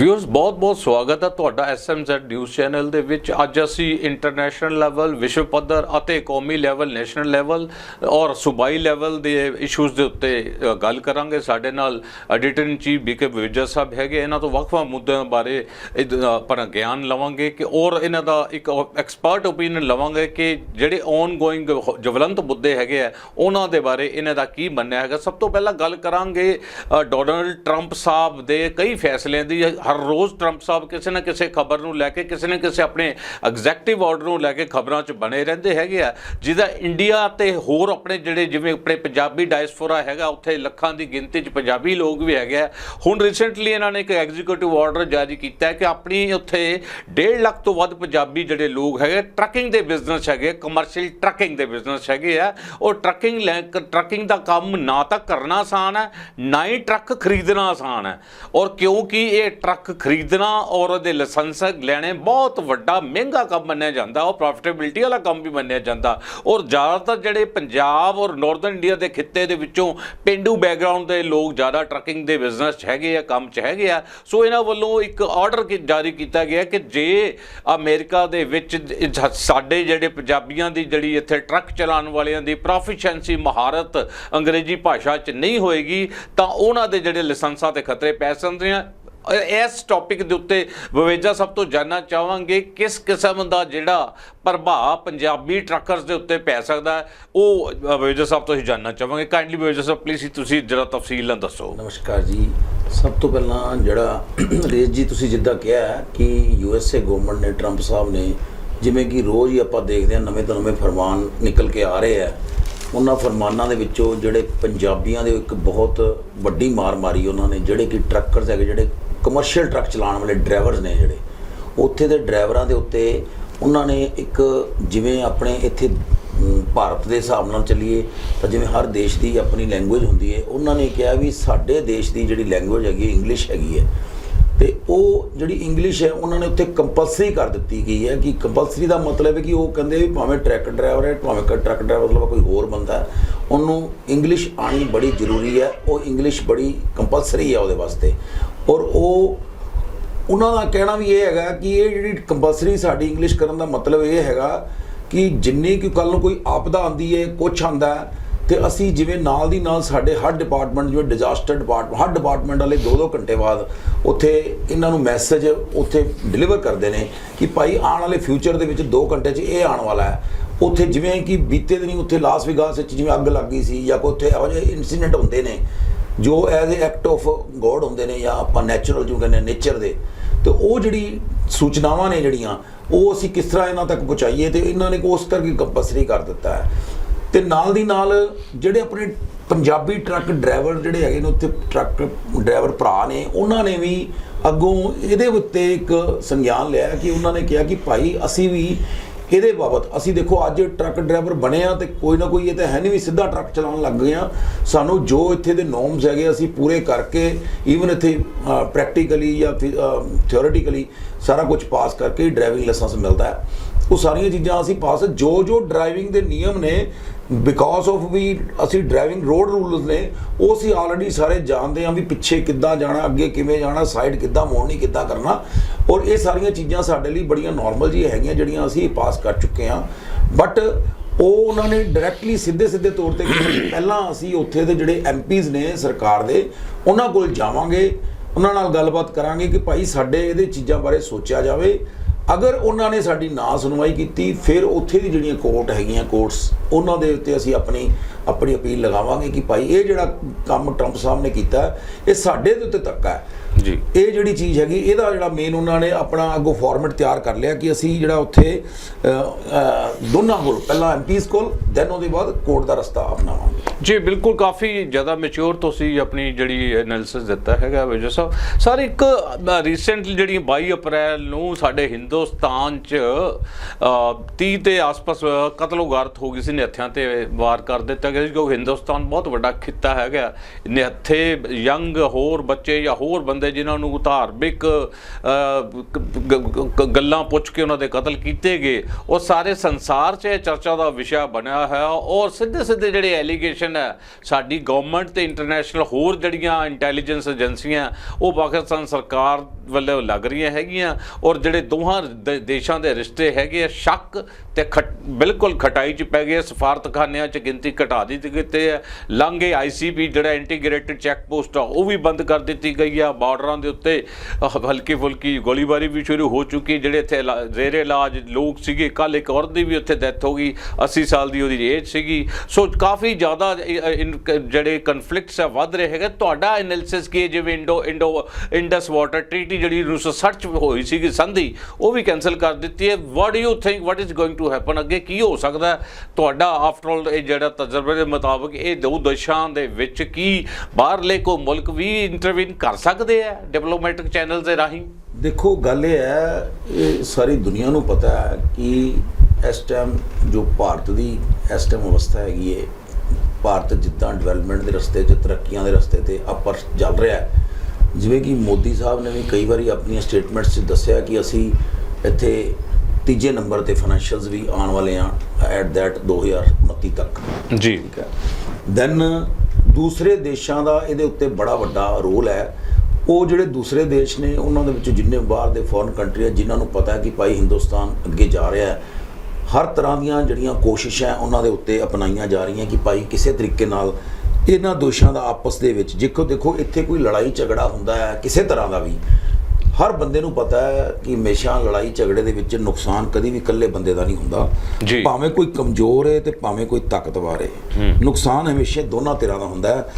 Viewers ਬਹੁਤ-ਬਹੁਤ ਸਵਾਗਤ ਹੈ ਤੁਹਾਡਾ ਐਸਐਮਜ਼ੈਡ ਨਿਊਜ਼ ਚੈਨਲ ਦੇ ਵਿੱਚ। ਅੱਜ ਅਸੀਂ ਇੰਟਰਨੈਸ਼ਨਲ ਲੈਵਲ ਵਿਸ਼ਵ ਪੱਧਰ ਅਤੇ ਕੌਮੀ ਲੈਵਲ ਨੈਸ਼ਨਲ ਲੈਵਲ ਔਰ ਸੂਬਾਈ ਲੈਵਲ ਦੇ ਇਸ਼ੂਜ਼ ਦੇ ਉੱਤੇ ਗੱਲ ਕਰਾਂਗੇ। ਸਾਡੇ ਨਾਲ editor in chief BK Vijay ਸਾਹਿਬ ਹੈਗੇ। ਇਹਨਾਂ ਤੋਂ ਵੱਖ-ਵੱਖ ਮੁੱਦਿਆਂ ਬਾਰੇ ਆਪਣਾ ਗਿਆਨ ਲਵਾਂਗੇ ਕਿ ਔਰ ਇਹਨਾਂ ਦਾ ਇੱਕ ਐਕਸਪਰਟ ਓਪੀਨੀਅਨ ਲਵਾਂਗੇ ਕਿ ਜਿਹੜੇ ਔਨ ਗੋਇੰਗ ਜਵਲੰਤ ਮੁੱਦੇ ਹੈਗੇ ਆ, ਉਹਨਾਂ ਦੇ ਬਾਰੇ ਇਹਨਾਂ ਦਾ ਕੀ ਮੰਨਿਆ ਹੈਗਾ। ਸਭ ਤੋਂ ਪਹਿਲਾਂ ਗੱਲ ਕਰਾਂਗੇ ਡੋਨਲਡ ਟਰੰਪ ਸਾਹਿਬ ਦੇ ਕਈ ਫੈਸਲਿਆਂ ਦੀ ਹਰ ਰੋਜ਼ ਟਰੰਪ ਸਾਹਿਬ ਕਿਸੇ ਨਾ ਕਿਸੇ ਖਬਰ ਨੂੰ ਲੈ ਕੇ, ਕਿਸੇ ਨਾ ਕਿਸੇ ਆਪਣੇ ਐਗਜ਼ੈਕਟਿਵ ਆਰਡਰ ਨੂੰ ਲੈ ਕੇ ਖਬਰਾਂ 'ਚ ਬਣੇ ਰਹਿੰਦੇ ਹੈਗੇ ਆ, ਜਿਹਦਾ ਇੰਡੀਆ ਤੇ ਹੋਰ ਆਪਣੇ ਜਿਹੜੇ ਜਿਵੇਂ ਆਪਣੇ ਪੰਜਾਬੀ ਡਾਇਸਪੋਰਾ ਹੈਗਾ, ਉੱਥੇ ਲੱਖਾਂ ਦੀ ਗਿਣਤੀ 'ਚ ਪੰਜਾਬੀ ਲੋਕ ਵੀ ਹੈਗੇ ਆ। ਹੁਣ ਰੀਸੈਂਟਲੀ ਇਹਨਾਂ ਨੇ ਇੱਕ ਐਗਜ਼ੀਕਿਊਟਿਵ ਆਰਡਰ ਜਾਰੀ ਕੀਤਾ ਹੈ ਕਿ ਆਪਣੀ ਉੱਥੇ 1.5 ਲੱਖ ਤੋਂ ਵੱਧ ਪੰਜਾਬੀ ਜਿਹੜੇ ਲੋਕ ਹੈਗੇ ਟਰੱਕਿੰਗ ਦੇ ਬਿਜ਼ਨਸ ਹੈਗੇ ਕਮਰਸ਼ੀਅਲ ਟਰੱਕਿੰਗ ਦੇ ਬਿਜ਼ਨਸ ਹੈਗੇ ਆ। ਉਹ ਟਰੱਕਿੰਗ ਟਰੱਕਿੰਗ ਦਾ ਕੰਮ ਨਾ ਤਾਂ ਕਰਨਾ ਆਸਾਨ ਹੈ, ਨਾ ਹੀ ਟਰੱਕ ਖਰੀਦਣਾ ਆਸਾਨ ਹੈ। ਔਰ ਕਿਉਂਕਿ ਇਹ ਟਰੱਕ ਟਰੱਕ ਖਰੀਦਣਾ ਔਰ ਉਹਦੇ ਲਾਇਸੈਂਸ ਲੈਣੇ ਬਹੁਤ ਵੱਡਾ ਮਹਿੰਗਾ ਕੰਮ ਮੰਨਿਆ ਜਾਂਦਾ, ਉਹ ਪ੍ਰੋਫਿਟੇਬਿਲਟੀ ਵਾਲਾ ਕੰਮ ਵੀ ਮੰਨਿਆ ਜਾਂਦਾ। ਔਰ ਜ਼ਿਆਦਾਤਰ ਜਿਹੜੇ ਪੰਜਾਬ ਔਰ ਨਾਰਥਰਨ ਇੰਡੀਆ ਦੇ ਖਿੱਤੇ ਦੇ ਵਿੱਚੋਂ ਪਿੰਡੂ ਬੈਕਗ੍ਰਾਉਂਡ ਦੇ ਲੋਕ ਜ਼ਿਆਦਾ ਟਰੱਕਿੰਗ ਦੇ ਬਿਜ਼ਨਸ 'ਚ ਹੈਗੇ ਆ, ਕੰਮ 'ਚ ਹੈਗੇ ਆ, ਸੋ ਇਹਨਾਂ ਵੱਲੋਂ ਇੱਕ ਆਰਡਰ ਜਾਰੀ ਕੀਤਾ ਗਿਆ ਕਿ ਜੇ ਅਮਰੀਕਾ ਦੇ ਵਿੱਚ ਸਾਡੇ ਜਿਹੜੇ ਪੰਜਾਬੀਆਂ ਦੀ ਜਿਹੜੀ ਇੱਥੇ ਟਰੱਕ ਚਲਾਉਣ ਵਾਲਿਆਂ ਦੀ ਪ੍ਰੋਫੀਸ਼ੀਐਂਸੀ ਮਹਾਰਤ ਅੰਗਰੇਜ਼ੀ ਭਾਸ਼ਾ 'ਚ ਨਹੀਂ ਹੋਏਗੀ, ਤਾਂ ਉਹਨਾਂ ਦੇ ਜਿਹੜੇ ਲਾਇਸੈਂਸਾਂ ਤੇ ਖਤਰੇ ਪੈ ਸਕਦੇ ਆ। ਇਸ ਟੌਪਿਕ ਦੇ ਉੱਤੇ ਬਵੇਜਾ ਸਭ ਤੋਂ ਜਾਨਣਾ ਚਾਹਾਂਗੇ ਕਿਸ ਕਿਸਮ ਦਾ ਜਿਹੜਾ ਪ੍ਰਭਾਵ ਪੰਜਾਬੀ ਟਰੱਕਰਸ ਦੇ ਉੱਤੇ ਪੈ ਸਕਦਾ ਹੈ, ਉਹ ਬਵੇਜਾ ਸਾਹਿਬ ਤੋਂ ਹੀ ਜਾਨਣਾ ਚਾਹਾਂਗੇ। ਕਾਈਂਡਲੀ ਬਵੇਜਾ ਸਾਹਿਬ ਪਲੀਜ਼ ਤੁਸੀਂ ਜਰਾ ਤਫਸੀਲ ਨਾਲ ਦੱਸੋ। ਨਮਸਕਾਰ ਜੀ। ਸਭ ਤੋਂ ਪਹਿਲਾਂ ਜਿਹੜਾ ਰੇਜ ਜੀ ਤੁਸੀਂ ਜਿੱਦਾਂ ਕਿਹਾ ਕਿ ਯੂ ਐਸ ਏ ਗਵਰਨਮੈਂਟ ਨੇ ਟਰੰਪ ਸਾਹਿਬ ਨੇ ਜਿਵੇਂ ਕਿ ਰੋਜ਼ ਹੀ ਆਪਾਂ ਦੇਖਦੇ ਹਾਂ ਨਵੇਂ ਤੋਂ ਨਵੇਂ ਫਰਮਾਨ ਨਿਕਲ ਕੇ ਆ ਰਹੇ ਆ ਉਹਨਾਂ ਫਰਮਾਨਾਂ ਦੇ ਵਿੱਚੋਂ ਜਿਹੜੇ ਪੰਜਾਬੀਆਂ ਦੇ ਇੱਕ ਬਹੁਤ ਵੱਡੀ ਮਾਰ ਮਾਰੀ ਉਹਨਾਂ ਨੇ ਜਿਹੜੇ ਕਿ ਟਰੱਕਰਸ ਹੈਗੇ ਜਿਹੜੇ ਕਮਰਸ਼ੀਅਲ ਟਰੱਕ ਚਲਾਉਣ ਵਾਲੇ ਡਰਾਈਵਰਸ ਨੇ ਜਿਹੜੇ, ਉੱਥੇ ਦੇ ਡਰਾਈਵਰਾਂ ਦੇ ਉੱਤੇ ਉਹਨਾਂ ਨੇ ਇੱਕ ਜਿਵੇਂ ਆਪਣੇ ਇੱਥੇ ਭਾਰਤ ਦੇ ਹਿਸਾਬ ਨਾਲ ਚੱਲੀਏ, ਤਾਂ ਜਿਵੇਂ ਹਰ ਦੇਸ਼ ਦੀ ਆਪਣੀ ਲੈਂਗੁਏਜ ਹੁੰਦੀ ਹੈ, ਉਹਨਾਂ ਨੇ ਕਿਹਾ ਵੀ ਸਾਡੇ ਦੇਸ਼ ਦੀ ਜਿਹੜੀ ਲੈਂਗੁਏਜ ਹੈਗੀ ਹੈ ਇੰਗਲਿਸ਼ ਹੈਗੀ ਹੈ। ਤੇ ਉਹ ਜਿਹੜੀ ਇੰਗਲਿਸ਼ ਹੈ, ਉਹਨਾਂ ਨੇ ਉੱਥੇ ਕੰਪਲਸਰੀ ਕਰ ਦਿੱਤੀ ਗਈ ਹੈ ਕਿ ਕੰਪਲਸਰੀ ਦਾ ਮਤਲਬ ਹੈ ਕਿ ਉਹ ਕਹਿੰਦੇ ਵੀ ਭਾਵੇਂ ਟਰੱਕ ਡਰਾਈਵਰ ਹੈ, ਭਾਵੇਂ ਟਰੱਕ ਡਰਾਈਵਰ ਮਤਲਬ ਕੋਈ ਹੋਰ ਬੰਦਾ ਹੈ, ਉਹਨੂੰ ਇੰਗਲਿਸ਼ ਆਣੀ ਬੜੀ ਜ਼ਰੂਰੀ ਹੈ, ਉਹ ਇੰਗਲਿਸ਼ ਬੜੀ ਕੰਪਲਸਰੀ ਹੈ ਉਹਦੇ ਵਾਸਤੇ। ਔਰ ਉਹ ਉਹਨਾਂ ਦਾ ਕਹਿਣਾ ਵੀ ਇਹ ਹੈਗਾ ਕਿ ਇਹ ਜਿਹੜੀ ਕੰਪਲਸਰੀ ਸਾਡੀ ਇੰਗਲਿਸ਼ ਕਰਨ ਦਾ ਮਤਲਬ ਇਹ ਹੈਗਾ ਕਿ ਜਿੰਨੀ ਕਿ ਕੱਲ ਨੂੰ ਕੋਈ ਆਪਦਾ ਆਂਦੀ ਹੈ ਕੁਛ ਆਂਦਾ ਹੈ, ਤੇ ਅਸੀਂ ਜਿਵੇਂ ਨਾਲ ਦੀ ਨਾਲ ਸਾਡੇ ਹਰ ਡਿਪਾਰਟਮੈਂਟ ਜਿਵੇਂ ਡਿਜ਼ਾਸਟਰ ਡਿਪਾਰਟਮੈਂਟ ਹਰ ਡਿਪਾਰਟਮੈਂਟ ਵਾਲੇ 2-2 ਘੰਟੇ ਬਾਅਦ ਉੱਥੇ ਇਹਨਾਂ ਨੂੰ ਮੈਸੇਜ ਉੱਥੇ ਡਿਲੀਵਰ ਕਰਦੇ ਨੇ ਕਿ ਭਾਈ ਆਉਣ ਵਾਲੇ ਫਿਊਚਰ ਦੇ ਵਿੱਚ 2 ਘੰਟੇ 'ਚ ਇਹ ਆਉਣ ਵਾਲਾ ਹੈ। ਉੱਥੇ ਜਿਵੇਂ ਕਿ ਬੀਤੇ ਦਿਨੀ ਉੱਥੇ ਲਾਸ ਵਿਗਾਸ ਵਿੱਚ ਜਿਵੇਂ ਅੱਗ ਲੱਗ ਗਈ ਸੀ ਜਾਂ ਕੋਈ ਉੱਥੇ ਇਹੋ ਜਿਹੇ ਇਨਸੀਡੈਂਟ ਹੁੰਦੇ ਨੇ ਜੋ as a act of God ਹੁੰਦੇ ਨੇ ਜਾਂ ਆਪਾਂ ਨੈਚੁਰਲ ਜੋ ਕਹਿੰਦੇ ਨੇਚਰ ਦੇ, ਤੇ ਉਹ ਜਿਹੜੀ ਸੂਚਨਾਵਾਂ ਨੇ ਜਿਹੜੀਆਂ, ਉਹ ਅਸੀਂ ਕਿਸ ਤਰ੍ਹਾਂ ਇਹਨਾਂ ਤੱਕ ਪਹੁੰਚਾਈਏ ਤੇ ਇਹਨਾਂ ਨੇ ਉਸ ਕਰਕੇ ਕੰਪਲਸਰੀ ਕਰ ਦਿੱਤਾ ਹੈ। ਤੇ ਨਾਲ ਦੀ ਨਾਲ ਜਿਹੜੇ ਆਪਣੇ ਪੰਜਾਬੀ ਟਰੱਕ ਡਰਾਈਵਰ ਜਿਹੜੇ ਹੈਗੇ ਨੇ, ਉੱਥੇ ਟਰੱਕ ਡਰਾਈਵਰ ਭਰਾ ਨੇ, ਉਹਨਾਂ ਨੇ ਵੀ ਅੱਗੋਂ ਇਹਦੇ ਉੱਤੇ ਇੱਕ ਸੰਗਿਆਨ ਲਿਆ ਕਿ ਉਹਨਾਂ ਨੇ ਕਿਹਾ ਕਿ ਭਾਈ ਅਸੀਂ ਵੀ ਇਹਦੇ ਬਾਬਤ ਅਸੀਂ ਦੇਖੋ ਅੱਜ ਟਰੱਕ ਡਰਾਈਵਰ ਬਣੇ ਆ ਤੇ ਕੋਈ ਨਾ ਕੋਈ ਇਹ ਤਾਂ ਹੈ ਨਹੀਂ ਵੀ ਸਿੱਧਾ ਟਰੱਕ ਚਲਾਉਣ ਲੱਗ ਗਏ ਆ। ਸਾਨੂੰ ਜੋ ਇੱਥੇ ਦੇ ਨੋਰਮਸ ਹੈਗੇ ਅਸੀਂ ਪੂਰੇ ਕਰਕੇ ਈਵਨ ਇੱਥੇ ਪ੍ਰੈਕਟੀਕਲੀ ਜਾਂ ਥਿਓਰੀਟਿਕਲੀ ਸਾਰਾ ਕੁਝ ਪਾਸ ਕਰਕੇ ਡਰਾਈਵਿੰਗ ਲਾਇਸੈਂਸ ਮਿਲਦਾ ਹੈ। ਉਹ ਸਾਰੀਆਂ ਚੀਜ਼ਾਂ ਅਸੀਂ ਪਾਸ ਜੋ ਜੋ ਡਰਾਈਵਿੰਗ ਦੇ ਨਿਯਮ ਨੇ ਬਿਕਾਜ਼ ਆਫ ਵੀ ਅਸੀਂ ਡਰਾਈਵਿੰਗ ਰੋਡ ਰੂਲਸ ਨੇ, ਉਹ ਅਸੀਂ ਆਲਰੇਡੀ ਸਾਰੇ ਜਾਣਦੇ ਹਾਂ ਵੀ ਪਿੱਛੇ ਕਿੱਦਾਂ ਜਾਣਾ, ਅੱਗੇ ਕਿਵੇਂ ਜਾਣਾ ਸਾਈਡ ਕਿੱਦਾਂ ਮੋੜਨੀ, ਕਿੱਦਾਂ ਕਰਨਾ। ਔਰ ਇਹ ਸਾਰੀਆਂ ਚੀਜ਼ਾਂ ਸਾਡੇ ਲਈ ਬੜੀਆਂ ਨਾਰਮਲ ਜੀ ਹੈਗੀਆਂ, ਜਿਹੜੀਆਂ ਅਸੀਂ ਪਾਸ ਕਰ ਚੁੱਕੇ ਹਾਂ। ਬਟ ਉਹ ਉਹਨਾਂ ਨੇ ਡਾਇਰੈਕਟਲੀ ਸਿੱਧੇ ਸਿੱਧੇ ਤੌਰ ਤੇ ਪਹਿਲਾਂ ਅਸੀਂ ਉੱਥੇ ਦੇ ਜਿਹੜੇ ਐਮਪੀਜ਼ ਨੇ ਸਰਕਾਰ ਦੇ, ਉਹਨਾਂ ਕੋਲ ਜਾਵਾਂਗੇ, ਉਹਨਾਂ ਨਾਲ ਗੱਲਬਾਤ ਕਰਾਂਗੇ ਕਿ ਭਾਈ ਸਾਡੇ ਇਹਦੇ ਚੀਜ਼ਾਂ ਬਾਰੇ ਸੋਚਿਆ ਜਾਵੇ। ਅਗਰ ਉਹਨਾਂ ਨੇ ਸਾਡੀ ਨਾ ਸੁਣਵਾਈ ਕੀਤੀ, ਫਿਰ ਉੱਥੇ ਦੀ ਜਿਹੜੀਆਂ ਕੋਰਟ ਹੈਗੀਆਂ ਕੋਰਟਸ ਉਹਨਾਂ ਦੇ ਉੱਤੇ ਅਸੀਂ ਆਪਣੀ ਆਪਣੀ ਅਪੀਲ ਲਗਾਵਾਂਗੇ ਕਿ ਭਾਈ ਇਹ ਜਿਹੜਾ ਕੰਮ ਟਰੰਪ ਸਾਹਿਬ ਨੇ ਕੀਤਾ, ਇਹ ਸਾਡੇ ਦੇ ਉੱਤੇ ਧੱਕਾ ਹੈ। ਜੀ। ਇਹ ਜਿਹੜੀ ਚੀਜ਼ ਹੈਗੀ ਇਹਦਾ ਜਿਹੜਾ ਮੇਨ ਉਹਨਾਂ ਨੇ ਆਪਣਾ ਅੱਗੋਂ ਫਾਰਮੈਟ ਤਿਆਰ ਕਰ ਲਿਆ ਕਿ ਅਸੀਂ ਜਿਹੜਾ ਉੱਥੇ ਦੋਨਾਂ ਕੋਲ ਪਹਿਲਾਂ ਐਮਪੀਸ ਕੋਲ ਦੈਨ ਉਹਦੇ ਬਾਅਦ ਕੋਰਟ ਦਾ ਰਸਤਾ ਅਪਣਾਵਾਂਗੇ। ਜੀ ਬਿਲਕੁਲ ਕਾਫੀ ਜ਼ਿਆਦਾ ਮੈਚੁਰ ਤੁਸੀਂ ਆਪਣੀ ਜਿਹੜੀ ਐਨਾਲਿਸਿਸ ਦਿੱਤਾ ਹੈਗਾ ਵਿਜੇ ਸਾਹਿਬ। ਸਰ ਇੱਕ ਰੀਸੈਂਟਲੀ ਜਿਹੜੀ 22 ਅਪ੍ਰੈਲ ਨੂੰ ਸਾਡੇ ਹਿੰਦੁਸਤਾਨ 'ਚ ਅ, 30 ਦੇ ਆਸ-ਪਾਸ ਕਤਲੋਗਾਰਤ ਹੋ ਗਈ ਸੀ ਨਿਹੱਥਿਆਂ ਤੇ ਵਾਰ ਕਰ ਦਿੱਤਾ ਗਿਆ ਕਿਉਂਕਿ ਹਿੰਦੁਸਤਾਨ ਬਹੁਤ ਵੱਡਾ ਖਿੱਤਾ ਹੈਗਾ। ਨਿਹੱਥੇ ਯੰਗ ਹੋਰ ਬੱਚੇ ਜਾਂ ਹੋਰ ਬੰਦੇ ਹੁੰਦੇ ਜਿਨ੍ਹਾਂ ਨੂੰ ਧਾਰਮਿਕ ਗੱਲਾਂ ਪੁੱਛ ਕੇ ਉਹਨਾਂ ਦੇ ਕਤਲ ਕੀਤੇ ਗਏ। ਉਹ ਸਾਰੇ ਸੰਸਾਰ 'ਚ ਇਹ ਚਰਚਾ ਦਾ ਵਿਸ਼ਾ ਬਣਿਆ ਹੋਇਆ ਔਰ ਸਿੱਧੇ ਸਿੱਧੇ ਜਿਹੜੇ ਐਲੀਗੇਸ਼ਨ ਹੈ, ਸਾਡੀ ਗਵਰਨਮੈਂਟ ਤੇ ਇੰਟਰਨੈਸ਼ਨਲ ਹੋਰ ਜਿਹੜੀਆਂ ਇੰਟੈਲੀਜੈਂਸ ਏਜੰਸੀਆਂ ਉਹ ਪਾਕਿਸਤਾਨ ਸਰਕਾਰ ਵੱਲੋਂ ਲੱਗ ਰਹੀਆਂ ਹੈਗੀਆਂ ਔਰ ਜਿਹੜੇ ਦੋਹਾਂ ਦੇਸ਼ਾਂ ਦੇ ਰਿਸ਼ਤੇ ਹੈਗੇ ਆ, ਸ਼ੱਕ ਤੇ ਖਟ- ਬਿਲਕੁਲ ਖਟਾਈ 'ਚ ਪੈ ਗਏ ਸਫਾਰਤਖਾਨਿਆਂ 'ਚ ਗਿਣਤੀ ਘਟਾ ਦਿੱਤੀ ਗਈ ਹੈ। ਲਾਂਘੇ ਆਈਸੀਪੀ ਜਿਹੜਾ ਇੰਟੀਗ੍ਰੇਟਿਡ ਚੈੱਕ ਪੋਸਟ ਆ, ਉਹ ਵੀ ਬੰਦ ਕਰ ਦਿੱਤੀ ਗਈ ਆ, ਬਾਰਡਰ ਦੇ ਉੱਤੇ ਹਲਕੀ ਫੁਲਕੀ ਗੋਲੀਬਾਰੀ ਵੀ ਸ਼ੁਰੂ ਹੋ ਚੁੱਕੀ, ਜਿਹੜੇ ਇੱਥੇ ਇਲਾ- ਜ਼ੇਰੇ ਇਲਾਜ ਲੋਕ ਸੀਗੇ ਕੱਲ ਇੱਕ ਔਰਤ ਦੀ ਵੀ ਉੱਥੇ ਡੈਥ ਹੋ ਗਈ 80 ਸਾਲ ਦੀ ਉਹਦੀ ਏਜ ਸੀਗੀ। ਸੋ ਕਾਫੀ ਜ਼ਿਆਦਾ ਜਿਹੜੇ ਕਨਫਲਿਕਟਸ ਆ, ਵੱਧ ਰਹੇ ਹੈਗੇ। ਤੁਹਾਡਾ ਐਨਾਲਿਸਿਸ ਕੀ ਜਿਵੇਂ Indo Indo Indus water treaty ਜਿਹੜੀ 1960 ਚ ਹੋਈ ਸੀਗੀ ਸੰਧੀ, ਉਹ ਵੀ ਕੈਨਸਲ ਕਰ ਦਿੱਤੀ ਹੈ। What you think what is going to happen ਅੱਗੇ? ਕੀ ਹੋ ਸਕਦਾ ਤੁਹਾਡਾ ਆਫਟਰ ਆਲ ਇਹ ਜਿਹੜਾ ਤਜਰਬੇ ਦੇ ਮੁਤਾਬਕ ਇਹ ਦੋ ਦੇਸ਼ਾਂ ਦੇ ਵਿੱਚ ਕੀ ਬਾਹਰਲੇ ਕੋ ਮੁਲਕ ਵੀ ਇੰਟਰਵੀਨ ਕਰ ਸਕਦੇ ਆ ਡਿਪਲੋਮੈਟਿਕ ਚੈਨਲ ਦੇ ਰਾਹੀਂ। ਦੇਖੋ ਗੱਲ ਇਹ ਹੈ ਇਹ ਸਾਰੀ ਦੁਨੀਆ ਨੂੰ ਪਤਾ ਹੈ ਕਿ ਇਸ ਟਾਈਮ ਜੋ ਭਾਰਤ ਦੀ ਇਸ ਟਾਈਮ ਅਵਸਥਾ ਹੈਗੀ ਹੈ ਭਾਰਤ ਜਿੱਦਾਂ ਡਿਵੈਲਪਮੈਂਟ ਦੇ ਰਸਤੇ 'ਚ ਤਰੱਕੀਆਂ ਦੇ ਰਸਤੇ ਤੇ ਅਪਰ ਚੱਲ ਰਿਹਾ ਹੈ। ਜਿਵੇਂ ਕਿ ਮੋਦੀ ਸਾਹਿਬ ਨੇ ਵੀ ਕਈ ਵਾਰੀ ਆਪਣੀਆਂ ਸਟੇਟਮੈਂਟਸ 'ਚ ਦੱਸਿਆ ਕਿ ਅਸੀਂ ਇੱਥੇ ਤੀਜੇ ਨੰਬਰ ਤੇ ਫਾਈਨੈਂਸ਼ੀਅਲਸ ਵੀ ਆਉਣ ਵਾਲੇ ਆ ਐਟ ਦੈਟ 2029 ਤੱਕ। ਜੀ। ਠੀਕ ਹੈ। ਦੈਨ ਦੂਸਰੇ ਦੇਸ਼ਾਂ ਦਾ ਇਹਦੇ ਉੱਤੇ ਬੜਾ ਵੱਡਾ ਰੋਲ ਹੈ। ਉਹ ਜਿਹੜੇ ਦੂਸਰੇ ਦੇਸ਼ ਨੇ ਉਹਨਾਂ ਦੇ ਵਿੱਚ ਜਿੰਨੇ ਬਾਹਰ ਦੇ ਫੋਰਨ ਕੰਟਰੀ ਹੈ ਜਿਨ੍ਹਾਂ ਨੂੰ ਪਤਾ ਹੈ ਕਿ ਭਾਈ ਹਿੰਦੁਸਤਾਨ ਅੱਗੇ ਜਾ ਰਿਹਾ ਹੈ ਹਰ ਤਰ੍ਹਾਂ ਦੀਆਂ ਜਿਹੜੀਆਂ ਕੋਸ਼ਿਸ਼ਾਂ ਉਹਨਾਂ ਦੇ ਉੱਤੇ ਅਪਣਾਈਆਂ ਜਾ ਰਹੀਆਂ ਕਿ ਭਾਈ ਕਿਸੇ ਤਰੀਕੇ ਨਾਲ ਇਹਨਾਂ ਦੋਸ਼ਾਂ ਦਾ ਆਪਸ ਦੇ ਵਿੱਚ ਜਿੱਕੋ ਦੇਖੋ ਇੱਥੇ ਕੋਈ ਲੜਾਈ ਝਗੜਾ ਹੁੰਦਾ ਹੈ ਕਿਸੇ ਤਰ੍ਹਾਂ ਦਾ ਵੀ। ਹਰ ਬੰਦੇ ਨੂੰ ਪਤਾ ਹੈ ਕਿ ਹਮੇਸ਼ਾ ਲੜਾਈ ਝਗੜੇ ਦੇ ਵਿੱਚ ਨੁਕਸਾਨ ਕਦੀ ਵੀ ਇਕੱਲੇ ਬੰਦੇ ਦਾ ਨਹੀਂ ਹੁੰਦਾ। ਭਾਵੇਂ ਕੋਈ ਕਮਜ਼ੋਰ ਹੈ ਤੇ ਭਾਵੇਂ ਕੋਈ ਤਾਕਤਵਰ ਹੈ। ਨੁਕਸਾਨ ਹਮੇਸ਼ਾ ਦੋਨਾਂ ਧਿਰਾਂ ਦਾ ਹੁੰਦਾ ਹੈ।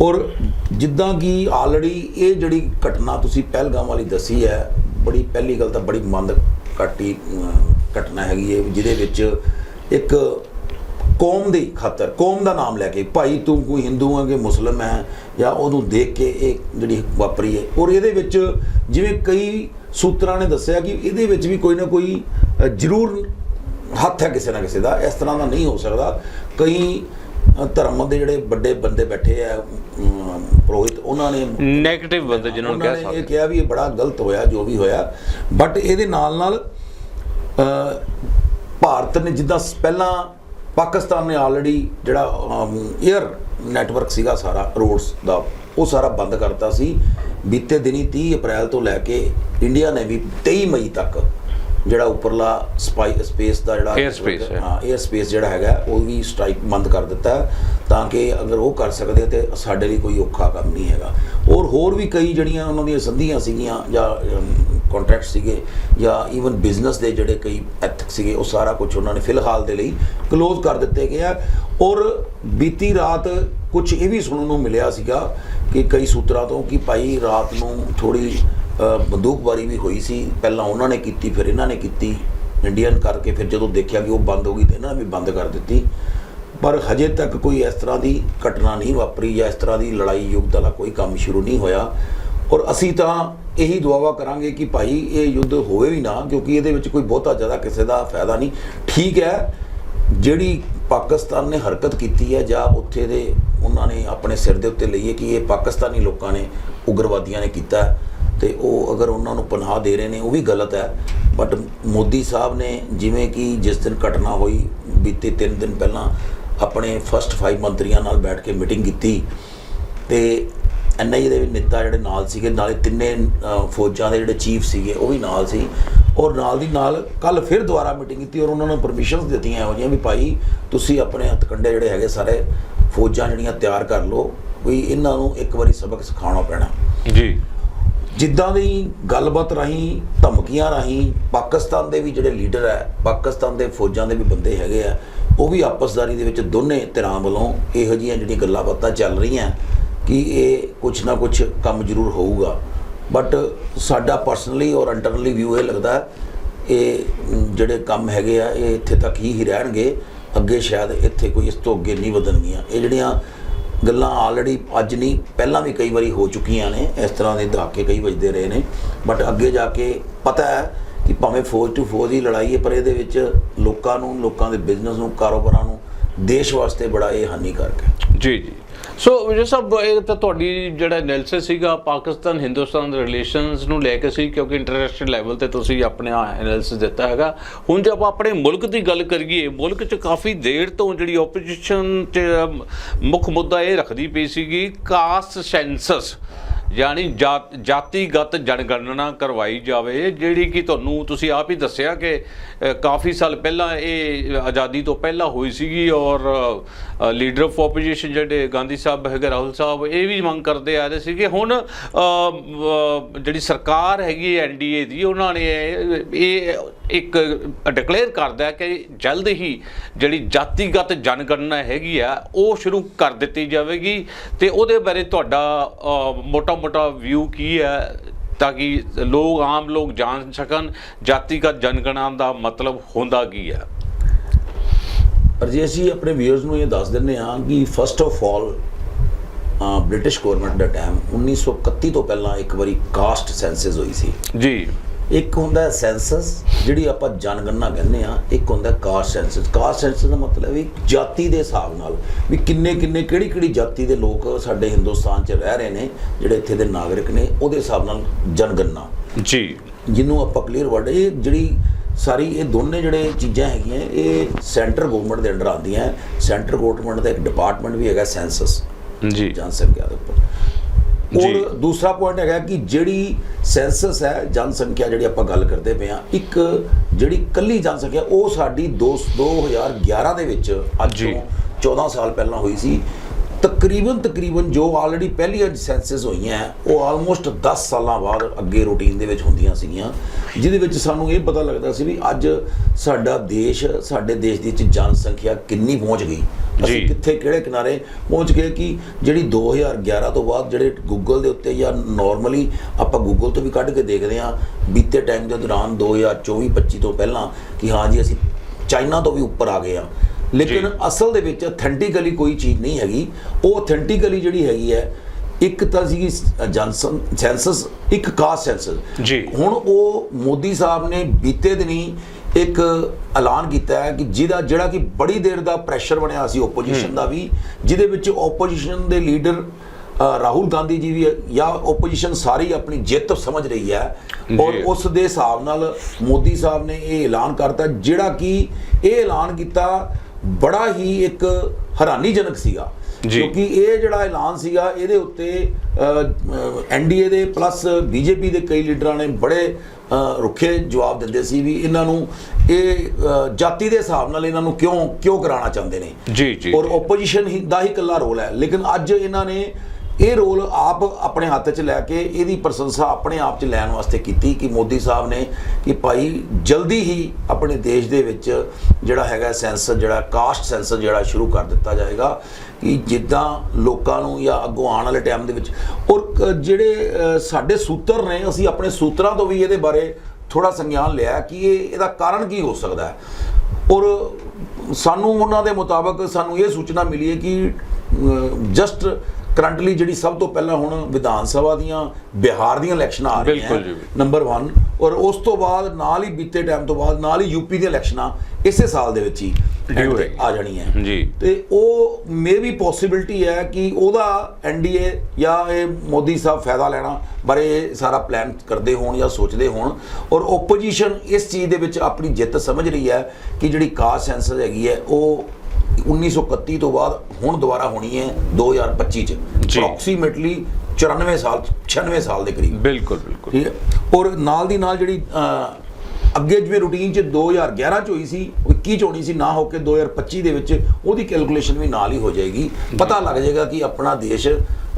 ਔਰ ਜਿੱਦਾਂ ਕਿ ਆਲਰੇਡੀ ਇਹ ਜਿਹੜੀ ਘਟਨਾ ਤੁਸੀਂ ਪਹਿਲਗਾਮ ਵਾਲੀ ਦੱਸੀ ਹੈ, ਬੜੀ ਪਹਿਲੀ ਗੱਲ ਤਾਂ ਬੜੀ ਮੰਦ ਘਾਟੀ ਘਟਨਾ ਹੈਗੀ ਹੈ, ਜਿਹਦੇ ਵਿੱਚ ਇੱਕ ਕੌਮ ਦੀ ਖਾਤਰ, ਕੌਮ ਦਾ ਨਾਮ ਲੈ ਕੇ ਭਾਈ ਤੂੰ ਕੋਈ ਹਿੰਦੂ ਹੈ ਕਿ ਮੁਸਲਮ ਹੈ, ਜਾਂ ਉਹਨੂੰ ਦੇਖ ਕੇ ਇਹ ਜਿਹੜੀ ਵਾਪਰੀ ਹੈ। ਔਰ ਇਹਦੇ ਵਿੱਚ ਜਿਵੇਂ ਕਈ ਸੂਤਰਾਂ ਨੇ ਦੱਸਿਆ ਕਿ ਇਹਦੇ ਵਿੱਚ ਵੀ ਕੋਈ ਨਾ ਕੋਈ ਜ਼ਰੂਰ ਹੱਥ ਹੈ ਕਿਸੇ ਨਾ ਕਿਸੇ ਦਾ, ਇਸ ਤਰ੍ਹਾਂ ਦਾ ਨਹੀਂ ਹੋ ਸਕਦਾ। ਕਈ ਧਰਮ ਦੇ ਜਿਹੜੇ ਵੱਡੇ ਬੰਦੇ ਬੈਠੇ ਆ ਪੁਰੋਹਿਤ ਉਹਨਾਂ ਨੇ ਨੈਗੇਟਿਵ ਬੰਦੇ ਜਿਨ੍ਹਾਂ ਨੂੰ ਕਹਿ ਨੇ ਇਹ ਸਕਦੇ ਕਿਹਾ ਵੀ ਇਹ ਬੜਾ ਗਲਤ ਹੋਇਆ ਜੋ ਵੀ ਹੋਇਆ। ਬਟ ਇਹਦੇ ਨਾਲ ਨਾਲ ਭਾਰਤ ਨੇ ਜਿੱਦਾਂ ਪਹਿਲਾਂ ਪਾਕਿਸਤਾਨ ਨੇ ਆਲਰੇਡੀ ਜਿਹੜਾ 에ਅਰ ਨੈਟਵਰਕ ਸੀਗਾ ਸਾਰਾ ਰੋਡਸ ਦਾ ਉਹ ਸਾਰਾ ਬੰਦ ਕਰਤਾ ਸੀ। ਬੀਤੇ ਦਿਨੀ 30 ਅਪ੍ਰੈਲ ਤੋਂ ਲੈ ਕੇ ਇੰਡੀਆ ਨੇ ਵੀ 23 ਮਈ ਤੱਕ ਜਿਹੜਾ ਉੱਪਰਲਾ ਸਪਾਈ ਸਪੇਸ ਦਾ ਜਿਹੜਾ ਹੈ। 에ਅਰ ਸਪੇਸ ਜਿਹੜਾ ਹੈਗਾ ਉਹ ਵੀ ਸਟ੍ਰਾਈਕ ਬੰਦ ਕਰ ਦਿੱਤਾ। ਤਾਂ ਕਿ ਅਗਰ ਉਹ ਕਰ ਸਕਦੇ ਤੇ ਸਾਡੇ ਲਈ ਕੋਈ ਔਖਾ ਕੰਮ ਨਹੀਂ ਹੈਗਾ। ਔਰ ਹੋਰ ਵੀ ਕਈ ਜਿਹੜੀਆਂ ਉਹਨਾਂ ਦੀਆਂ ਸੰਧੀਆਂ ਸੀਗੀਆਂ ਜਾਂ ਕੰਟਰੈਕਟ ਸੀਗੇ ਜਾਂ ਈਵਨ ਬਿਜ਼ਨਸ ਦੇ ਜਿਹੜੇ ਕਈ ਐਥਿਕ ਸੀਗੇ, ਉਹ ਸਾਰਾ ਕੁਝ ਉਹਨਾਂ ਨੇ ਫਿਲਹਾਲ ਦੇ ਲਈ ਕਲੋਜ਼ ਕਰ ਦਿੱਤੇ ਗਏ ਆ। ਔਰ ਬੀਤੀ ਰਾਤ ਕੁਝ ਇਹ ਵੀ ਸੁਣਨ ਨੂੰ ਮਿਲਿਆ ਸੀਗਾ ਕਿ ਕਈ ਸੂਤਰਾਂ ਤੋਂ ਕਿ ਭਾਈ ਰਾਤ ਨੂੰ ਥੋੜੀ ਬੰਦੂਕਬਾਰੀ ਵੀ ਹੋਈ ਸੀ। ਪਹਿਲਾਂ ਉਹਨਾਂ ਨੇ ਕੀਤੀ, ਫਿਰ ਇਹਨਾਂ ਨੇ ਕੀਤੀ। ਇੰਡੀਅਨ ਕਰਕੇ ਫਿਰ ਜਦੋਂ ਦੇਖਿਆ ਕਿ ਉਹ ਬੰਦ ਹੋ ਗਈ ਤੇ ਇਹਨਾਂ ਨੇ ਵੀ ਬੰਦ ਕਰ ਦਿੱਤੀ। ਪਰ ਹਜੇ ਤੱਕ ਕੋਈ ਇਸ ਤਰ੍ਹਾਂ ਦੀ ਘਟਨਾ ਨਹੀਂ ਵਾਪਰੀ ਜਾਂ ਇਸ ਤਰ੍ਹਾਂ ਦੀ ਲੜਾਈ ਯੁੱਧ ਵਾਲਾ ਕੋਈ ਕੰਮ ਸ਼ੁਰੂ ਨਹੀਂ ਹੋਇਆ। ਔਰ ਅਸੀਂ ਤਾਂ ਇਹੀ ਦੁਆਵਾ ਕਰਾਂਗੇ ਕਿ ਭਾਈ ਇਹ ਯੁੱਧ ਹੋਵੇ ਵੀ ਨਾ, ਕਿਉਂਕਿ ਇਹਦੇ ਵਿੱਚ ਕੋਈ ਬਹੁਤਾ ਜ਼ਿਆਦਾ ਕਿਸੇ ਦਾ ਫਾਇਦਾ ਨਹੀਂ। ਠੀਕ ਹੈ, ਜਿਹੜੀ ਪਾਕਿਸਤਾਨ ਨੇ ਹਰਕਤ ਕੀਤੀ ਹੈ, ਜਾਂ ਉੱਥੇ ਦੇ ਉਹਨਾਂ ਨੇ ਆਪਣੇ ਸਿਰ ਦੇ ਉੱਤੇ ਲਈਏ ਕਿ ਇਹ ਪਾਕਿਸਤਾਨੀ ਲੋਕਾਂ ਨੇ ਉਗਰਵਾਦੀਆਂ ਨੇ ਕੀਤਾ ਹੈ। ਤੇ ਉਹ ਅਗਰ ਉਹਨਾਂ ਨੂੰ ਪਨਾਹ ਦੇ ਰਹੇ ਨੇ, ਉਹ ਵੀ ਗਲਤ ਹੈ। ਬਟ ਮੋਦੀ ਸਾਹਿਬ ਨੇ ਜਿਵੇਂ ਕਿ ਜਿਸ ਦਿਨ ਘਟਨਾ ਹੋਈ, ਬੀਤੇ 3 ਦਿਨ ਪਹਿਲਾਂ ਆਪਣੇ ਫਸਟ 5 ਮੰਤਰੀਆਂ ਨਾਲ ਬੈਠ ਕੇ ਮੀਟਿੰਗ ਕੀਤੀ ਤੇ ਐਨਆਈਏ ਦੇ ਵੀ ਨੇਤਾ ਜਿਹੜੇ ਨਾਲ ਸੀਗੇ ਨਾਲੇ ਤਿੰਨੇ ਫੌਜਾਂ ਦੇ ਜਿਹੜੇ ਚੀਫ ਸੀਗੇ ਉਹ ਵੀ ਨਾਲ ਸੀ। ਔਰ ਨਾਲ ਦੀ ਨਾਲ ਕੱਲ ਫਿਰ ਦੁਬਾਰਾ ਮੀਟਿੰਗ ਕੀਤੀ ਔਰ ਉਹਨਾਂ ਨੂੰ ਪਰਮਿਸ਼ਨਸ ਦਿੱਤੀਆਂ ਇਹੋ ਜਿਹੀਆਂ ਵੀ ਭਾਈ ਤੁਸੀਂ ਆਪਣੇ ਹੱਥਕੰਡੇ ਜਿਹੜੇ ਹੈਗੇ ਸਾਰੇ ਫੌਜਾਂ ਜਿਹੜੀਆਂ ਤਿਆਰ ਕਰ ਲਓ ਵੀ ਇਹਨਾਂ ਨੂੰ ਇੱਕ ਵਾਰੀ ਸਬਕ ਸਿਖਾਉਣਾ ਪੈਣਾ। ਜੀ। ਜਿੱਦਾਂ ਦੀ ਗੱਲਬਾਤ ਰਾਹੀਂ ਧਮਕੀਆਂ ਰਾਹੀਂ ਪਾਕਿਸਤਾਨ ਦੇ ਵੀ ਜਿਹੜੇ ਲੀਡਰ ਹੈ ਪਾਕਿਸਤਾਨ ਦੇ ਫੌਜਾਂ ਦੇ ਵੀ ਬੰਦੇ ਹੈਗੇ ਆ ਉਹ ਵੀ ਆਪਸਦਾਰੀ ਦੇ ਵਿੱਚ ਦੋਨੇ ਧਿਰਾਂ ਵੱਲੋਂ ਇਹੋ ਜਿਹੀਆਂ ਜਿਹੜੀਆਂ ਗੱਲਾਂ ਬਾਤਾਂ ਚੱਲ ਰਹੀਆਂ ਕਿ ਇਹ ਕੁਝ ਨਾ ਕੁਝ ਕੰਮ ਜ਼ਰੂਰ ਹੋਊਗਾ। ਬਟ ਸਾਡਾ ਪਰਸਨਲੀ ਔਰ ਇੰਟਰਨਲੀ ਵਿਊ ਇਹ ਲੱਗਦਾ ਇਹ ਜਿਹੜੇ ਕੰਮ ਹੈਗੇ ਆ, ਇਹ ਇੱਥੇ ਤੱਕ ਹੀ ਹੀ ਰਹਿਣਗੇ। ਅੱਗੇ ਸ਼ਾਇਦ ਇੱਥੇ ਕੋਈ ਇਸ ਤੋਂ ਅੱਗੇ ਨਹੀਂ ਵਧਣਗੀਆਂ। ਇਹ ਜਿਹੜੀਆਂ ਗੱਲਾਂ ਆਲਰੇਡੀ ਅੱਜ ਨਹੀਂ, ਪਹਿਲਾਂ ਵੀ ਕਈ ਵਾਰੀ ਹੋ ਚੁੱਕੀਆਂ ਨੇ, ਇਸ ਤਰ੍ਹਾਂ ਦੇ ਦਹਾਕੇ ਕਈ ਵੱਜਦੇ ਰਹੇ ਨੇ। ਬਟ ਅੱਗੇ ਜਾ ਕੇ ਪਤਾ ਹੈ ਕਿ ਭਾਵੇਂ ਫੌਜ ਟੂ ਫੌਜ ਦੀ ਲੜਾਈ ਹੈ, ਪਰ ਇਹਦੇ ਵਿੱਚ ਲੋਕਾਂ ਨੂੰ, ਲੋਕਾਂ ਦੇ ਬਿਜ਼ਨਸ ਨੂੰ, ਕਾਰੋਬਾਰਾਂ ਨੂੰ, ਦੇਸ਼ ਵਾਸਤੇ ਬੜਾ ਇਹ ਹਾਨੀਕਾਰਕ ਹੈ। ਜੀ ਜੀ। ਸੋ ਵਿਜੇ ਸਾਹਿਬ, ਇਹ ਤਾਂ ਤੁਹਾਡੀ ਜਿਹੜਾ ਐਨਾਲਿਸਿਸ ਸੀਗਾ, ਪਾਕਿਸਤਾਨ ਹਿੰਦੁਸਤਾਨ ਦੇ ਰਿਲੇਸ਼ਨਸ ਨੂੰ ਲੈ ਕੇ ਸੀ, ਕਿਉਂਕਿ ਇੰਟਰਨੈਸ਼ਨਲ ਲੈਵਲ ਤੇ ਤੁਸੀਂ ਆਪਣੇ ਐਨਾਲਿਸਿਸ ਦਿੱਤਾ ਹੈਗਾ। ਹੁਣ ਜੇ ਆਪਾਂ ਆਪਣੇ ਮੁਲਕ ਦੀ ਗੱਲ ਕਰੀਏ, ਮੁਲਕ 'ਚ ਕਾਫੀ ਦੇਰ ਤੋਂ ਜਿਹੜੀ ਆਪੋਜੀਸ਼ਨ 'ਚ ਮੁੱਖ ਮੁੱਦਾ ਇਹ ਰੱਖਦੀ ਪਈ ਸੀਗੀ ਕਾਸਟ ਸੈਂਸਸ ਯਾਨੀ ਜਾਤ- ਜਾਤੀਗਤ ਜਨਗਣਨਾ ਕਰਵਾਈ ਜਾਵੇ ਜਿਹੜੀ ਕਿ ਤੁਹਾਨੂੰ ਤੁਸੀਂ ਆਪ ਹੀ ਦੱਸਿਆ ਕਿ ਕਾਫੀ ਸਾਲ ਪਹਿਲਾਂ ਇਹ ਆਜ਼ਾਦੀ ਤੋਂ ਪਹਿਲਾਂ ਹੋਈ ਸੀਗੀ ਔਰ ਲੀਡਰ ਆਫ ਆਪੋਜੀਸ਼ਨ ਜਿਹੜੇ ਗਾਂਧੀ ਸਾਹਿਬ, ਹੈਗੇ ਰਾਹੁਲ ਸਾਹਿਬ, ਇਹ ਵੀ ਮੰਗ ਕਰਦੇ ਆ ਰਹੇ ਸੀਗੇ ਹੁਣ ਜਿਹੜੀ ਸਰਕਾਰ ਹੈਗੀ ਐਨਡੀਏ ਦੀ, ਉਹਨਾਂ ਨੇ ਇਹ- ਇੱਕ ਡਿਕਲੇਅਰ ਕਰਦਾ ਕਿ ਜਲਦ ਹੀ ਜਿਹੜੀ ਜਾਤੀਗਤ ਜਨਗਣਨਾ ਹੈਗੀ ਆ, ਉਹ ਸ਼ੁਰੂ ਕਰ ਦਿੱਤੀ ਜਾਵੇਗੀ ਤੇ ਉਹਦੇ ਬਾਰੇ ਤੁਹਾਡਾ ਮੋਟਾ-ਮੋਟਾ ਵਿਊ ਕੀ ਹੈ? ਤਾਂ ਕਿ ਲੋਕ ਆਮ ਲੋਕ ਜਾਣ ਸਕਣ ਜਾਤੀਗਤ ਜਨਗਣਨਾ ਦਾ ਮਤਲਬ ਹੁੰਦਾ ਕੀ ਹੈ? ਪਰ ਜੇ ਅਸੀਂ ਆਪਣੇ ਵਿਊਅਰਸ ਨੂੰ ਇਹ ਦੱਸ ਦਿੰਨੇ ਆ ਕਿ first of all British government the time 1931 ਤੋਂ ਪਹਿਲਾਂ ਇੱਕ ਵਾਰੀ ਕਾਸਟ ਸੈਂਸਸ ਹੋਈ ਸੀ। ਜੀ। ਇੱਕ ਹੁੰਦਾ ਸੈਂਸਸ ਜਿਹੜੀ ਆਪਾਂ ਜਨਗਣਨਾ ਕਹਿੰਦੇ ਆ ਇੱਕ ਹੁੰਦਾ ਕਾਸਟ ਸੈਂਸਸ। ਕਾਸਟ ਸੈਂਸਸ ਦਾ ਮਤਲਬ ਵੀ ਜਾਤੀ ਦੇ ਹਿਸਾਬ ਨਾਲ ਵੀ ਕਿੰਨੇ ਕਿੰਨੇ ਕਿਹੜੀ ਕਿਹੜੀ ਜਾਤੀ ਦੇ ਲੋਕ ਸਾਡੇ ਹਿੰਦੁਸਤਾਨ 'ਚ ਰਹਿ ਰਹੇ ਨੇ ਜਿਹੜੇ ਇੱਥੇ ਦੇ ਨਾਗਰਿਕ ਨੇ ਉਹਦੇ ਹਿਸਾਬ ਨਾਲ ਜਨਗਣਨਾ। ਜੀ। ਜਿਹਨੂੰ ਆਪਾਂ ਕਲੀਅਰ ਵਰਡ ਇਹ ਜਿਹੜੀ ਸਾਰੀ ਇਹ ਦੋਨੇ ਜਿਹੜੇ ਚੀਜ਼ਾਂ ਹੈਗੀਆਂ ਇਹ ਸੈਂਟਰ ਗਵਰਨਮੈਂਟ ਦੇ ਅੰਡਰ ਆਉਂਦੀਆਂ ਸੈਂਟਰ ਗਵਰਨਮੈਂਟ ਦਾ ਇੱਕ ਡਿਪਾਰਟਮੈਂਟ ਵੀ ਹੈਗਾ ਸੈਂਸਸ। ਜੀ। ਜਨਸੰਖਿਆ ਦੇ ਉੱਪਰ। ਔਰ ਦੂਸਰਾ ਪੁਆਇੰਟ ਹੈਗਾ ਕਿ ਜਿਹੜੀ ਸੈਂਸਸ ਹੈ ਜਨਸੰਖਿਆ ਜਿਹੜੀ ਆਪਾਂ ਗੱਲ ਕਰਦੇ ਪਏ ਆ ਇੱਕ ਜਿਹੜੀ ਕੱਲੀ ਜਨਸੰਖਿਆ ਉਹ ਸਾਡੀ ਦੋ 2011 ਦੇ ਵਿੱਚ ਅੱਜ। ਤੋਂ 14 ਸਾਲ ਪਹਿਲਾਂ ਹੋਈ ਸੀ ਤਕਰੀਬਨ ਤਕਰੀਬਨ ਜੋ ਆਲਰੇਡੀ ਪਹਿਲੀਆਂ ਸੈਂਸਸ ਹੋਈਆਂ ਉਹ ਆਲਮੋਸਟ 10 ਸਾਲਾਂ ਬਾਅਦ ਅੱਗੇ ਰੂਟੀਨ ਦੇ ਵਿੱਚ ਹੁੰਦੀਆਂ ਸੀਗੀਆਂ ਜਿਹਦੇ ਵਿੱਚ ਸਾਨੂੰ ਇਹ ਪਤਾ ਲੱਗਦਾ ਸੀ ਵੀ ਅੱਜ ਸਾਡਾ ਦੇਸ਼ ਸਾਡੇ ਦੇਸ਼ ਦੀ ਵਿੱਚ ਜਨਸੰਖਿਆ ਕਿੰਨੀ ਪਹੁੰਚ ਗਈ। ਅਸੀਂ ਕਿੱਥੇ ਕਿਹੜੇ ਕਿਨਾਰੇ ਪਹੁੰਚ ਗਏ ਕਿ ਜਿਹੜੀ 2011 ਤੋਂ ਬਾਅਦ ਜਿਹੜੇ ਗੂਗਲ ਦੇ ਉੱਤੇ ਜਾਂ ਨਾਰਮਲੀ ਆਪਾਂ ਗੂਗਲ ਤੋਂ ਵੀ ਕੱਢ ਕੇ ਦੇਖਦੇ ਹਾਂ ਬੀਤੇ ਟਾਈਮ ਦੇ ਦੌਰਾਨ 2024 25 ਤੋਂ ਪਹਿਲਾਂ ਕਿ ਹਾਂ ਜੀ ਅਸੀਂ ਚਾਈਨਾ ਤੋਂ ਵੀ ਉੱਪਰ ਆ ਗਏ ਆ ਲੇਕਿਨ। ਅਸਲ ਦੇ ਵਿੱਚ ਅਥੈਂਟਿਕਲੀ ਕੋਈ ਚੀਜ਼ ਨਹੀਂ ਹੈਗੀ ਉਹ ਅਥੈਂਟਿਕਲੀ ਜਿਹੜੀ ਹੈਗੀ ਹੈ ਇੱਕ ਤਾਂ ਸੀਗੀ ਜਨਸਨ ਸੈਂਸਸ ਇੱਕ ਕਾਸਟ ਸੈਂਸਸ ਜੀ। ਹੁਣ ਉਹ ਮੋਦੀ ਸਾਹਿਬ ਨੇ ਬੀਤੇ ਦਿਨੀ ਇੱਕ ਐਲਾਨ ਕੀਤਾ ਹੈ ਕਿ ਜਿਹਦਾ ਜਿਹੜਾ ਕਿ ਬੜੀ ਦੇਰ ਦਾ ਪ੍ਰੈਸ਼ਰ ਬਣਿਆ ਸੀ ਓਪੋਜੀਸ਼ਨ ਦਾ ਵੀ ਜਿਹਦੇ ਵਿੱਚ ਓਪੋਜੀਸ਼ਨ ਦੇ ਲੀਡਰ ਰਾਹੁਲ ਗਾਂਧੀ ਜੀ ਵੀ ਜਾਂ ਓਪੋਜੀਸ਼ਨ ਸਾਰੀ ਆਪਣੀ ਜਿੱਤ ਸਮਝ ਰਹੀ ਹੈ ਔਰ। ਉਸ ਦੇ ਹਿਸਾਬ ਨਾਲ ਮੋਦੀ ਸਾਹਿਬ ਨੇ ਇਹ ਐਲਾਨ ਕਰਤਾ ਜਿਹੜਾ ਕਿ ਇਹ ਐਲਾਨ ਕੀਤਾ ਬੜਾ ਹੀ ਇੱਕ ਹੈਰਾਨੀਜਨਕ ਸੀਗਾ। ਕਿਉਂਕਿ ਇਹ ਜਿਹੜਾ ਐਲਾਨ ਸੀਗਾ ਇਹਦੇ ਉੱਤੇ ਐਨਡੀਏ ਦੇ ਪਲੱਸ ਬੀਜੇਪੀ ਦੇ ਕਈ ਲੀਡਰਾਂ ਨੇ ਬੜੇ ਰੁੱਖੇ ਜਵਾਬ ਦਿੰਦੇ ਸੀ ਵੀ ਇਹਨਾਂ ਨੂੰ ਇਹ ਜਾਤੀ ਦੇ ਹਿਸਾਬ ਨਾਲ ਇਹਨਾਂ ਨੂੰ ਕਿਉਂ ਕਿਉਂ ਕਰਾਉਣਾ ਚਾਹੁੰਦੇ ਨੇ। ਜੀ ਜੀ। ਔਰ ਓਪੋਜੀਸ਼ਨ ਹੀ ਦਾ ਹੀ ਇਕੱਲਾ ਰੋਲ ਹੈ। ਲੇਕਿਨ ਅੱਜ ਇਹਨਾਂ ਨੇ ਇਹ ਰੋਲ ਆਪ ਆਪਣੇ ਹੱਥ 'ਚ ਲੈ ਕੇ ਇਹਦੀ ਪ੍ਰਸ਼ੰਸਾ ਆਪਣੇ ਆਪ 'ਚ ਲੈਣ ਵਾਸਤੇ ਕੀਤੀ ਕਿ ਮੋਦੀ ਸਾਹਿਬ ਨੇ ਕਿ ਭਾਈ ਜਲਦੀ ਹੀ ਆਪਣੇ ਦੇਸ਼ ਦੇ ਵਿੱਚ ਜਿਹੜਾ ਹੈਗਾ ਸੈਂਸਸ ਜਿਹੜਾ ਕਾਸਟ ਸੈਂਸਸ ਜਿਹੜਾ ਸ਼ੁਰੂ ਕਰ ਦਿੱਤਾ ਜਾਏਗਾ ਕਿ ਜਿੱਦਾਂ ਲੋਕਾਂ ਨੂੰ ਜਾਂ ਅੱਗੋਂ ਆਉਣ ਵਾਲੇ ਟਾਈਮ ਦੇ ਵਿੱਚ। ਔਰ ਜਿਹੜੇ ਸਾਡੇ ਸੂਤਰ ਨੇ, ਅਸੀਂ ਆਪਣੇ ਸੂਤਰਾਂ ਤੋਂ ਵੀ ਇਹਦੇ ਬਾਰੇ ਥੋੜਾ ਸੰਗਿਆਨ ਲਿਆ ਕਿ ਇਹ, ਇਹਦਾ ਕਾਰਨ ਕੀ ਹੋ ਸਕਦਾ ਹੈ। ਔਰ ਸਾਨੂੰ ਉਹਨਾਂ ਦੇ ਮੁਤਾਬਕ ਸਾਨੂੰ ਇਹ ਸੂਚਨਾ ਮਿਲੀ ਹੈ ਕਿ ਜਸਟ ਕਰੰਟਲੀ ਜਿਹੜੀ ਸਭ ਤੋਂ ਪਹਿਲਾਂ ਹੁਣ ਵਿਧਾਨ ਸਭਾ ਦੀਆਂ ਬਿਹਾਰ ਦੀਆਂ ਇਲੈਕਸ਼ਨਾਂ ਆ ਰਹੀਆਂ। ਨੰਬਰ 1 ਔਰ ਉਸ ਤੋਂ ਬਾਅਦ ਨਾਲ ਹੀ ਬੀਤੇ ਟਾਈਮ ਤੋਂ ਬਾਅਦ ਨਾਲ ਹੀ ਯੂਪੀ ਦੀਆਂ ਇਲੈਕਸ਼ਨਾਂ ਇਸੇ ਸਾਲ ਦੇ ਵਿੱਚ ਹੀ। ਆ ਜਾਣੀਆਂ ਜੀ ਤੇ ਉਹ ਮੇ ਵੀ ਪੋਸਿਬਿਲਿਟੀ ਹੈ ਕਿ ਉਹਦਾ ਐਨਡੀਏ ਜਾਂ ਇਹ ਮੋਦੀ ਸਾਹਿਬ ਫਾਇਦਾ ਲੈਣਾ ਬਾਰੇ ਸਾਰਾ ਪਲਾਨ ਕਰਦੇ ਹੋਣ ਜਾਂ ਸੋਚਦੇ ਹੋਣ ਔਰ ਓਪੋਜੀਸ਼ਨ ਇਸ ਚੀਜ਼ ਦੇ ਵਿੱਚ ਆਪਣੀ ਜਿੱਤ ਸਮਝ ਰਹੀ ਹੈ ਕਿ ਜਿਹੜੀ ਕਾਸਟ ਸੈਂਸਸ ਹੈਗੀ ਹੈ ਉਹ 1931 ਤੋਂ ਬਾਅਦ ਹੁਣ ਦੁਬਾਰਾ ਹੋਣੀ ਹੈ 2025 ਚ। ਅਪਰੋਕਸੀਮੇਟਲੀ 94 ਸਾਲ 96 ਸਾਲ ਦੇ ਕਰੀਬ। ਬਿਲਕੁਲ ਬਿਲਕੁਲ। ਠੀਕ ਹੈ? ਔਰ ਨਾਲ ਦੀ ਨਾਲ ਜਿਹੜੀ ਅੱਗੇ ਜਿਵੇਂ ਰੂਟੀਨ ਚ 2011 ਚ ਹੋਈ ਸੀ ਉਹ 21 ਚ ਹੋਣੀ ਸੀ ਨਾ ਹੋ ਕੇ 2025 ਦੇ ਵਿੱਚ ਉਹਦੀ ਕੈਲਕੂਲੇਸ਼ਨ ਵੀ ਨਾਲ ਹੀ ਹੋ ਜਾਏਗੀ। ਪਤਾ ਲੱਗ ਜਾਏਗਾ ਕਿ ਆਪਣਾ ਦੇਸ਼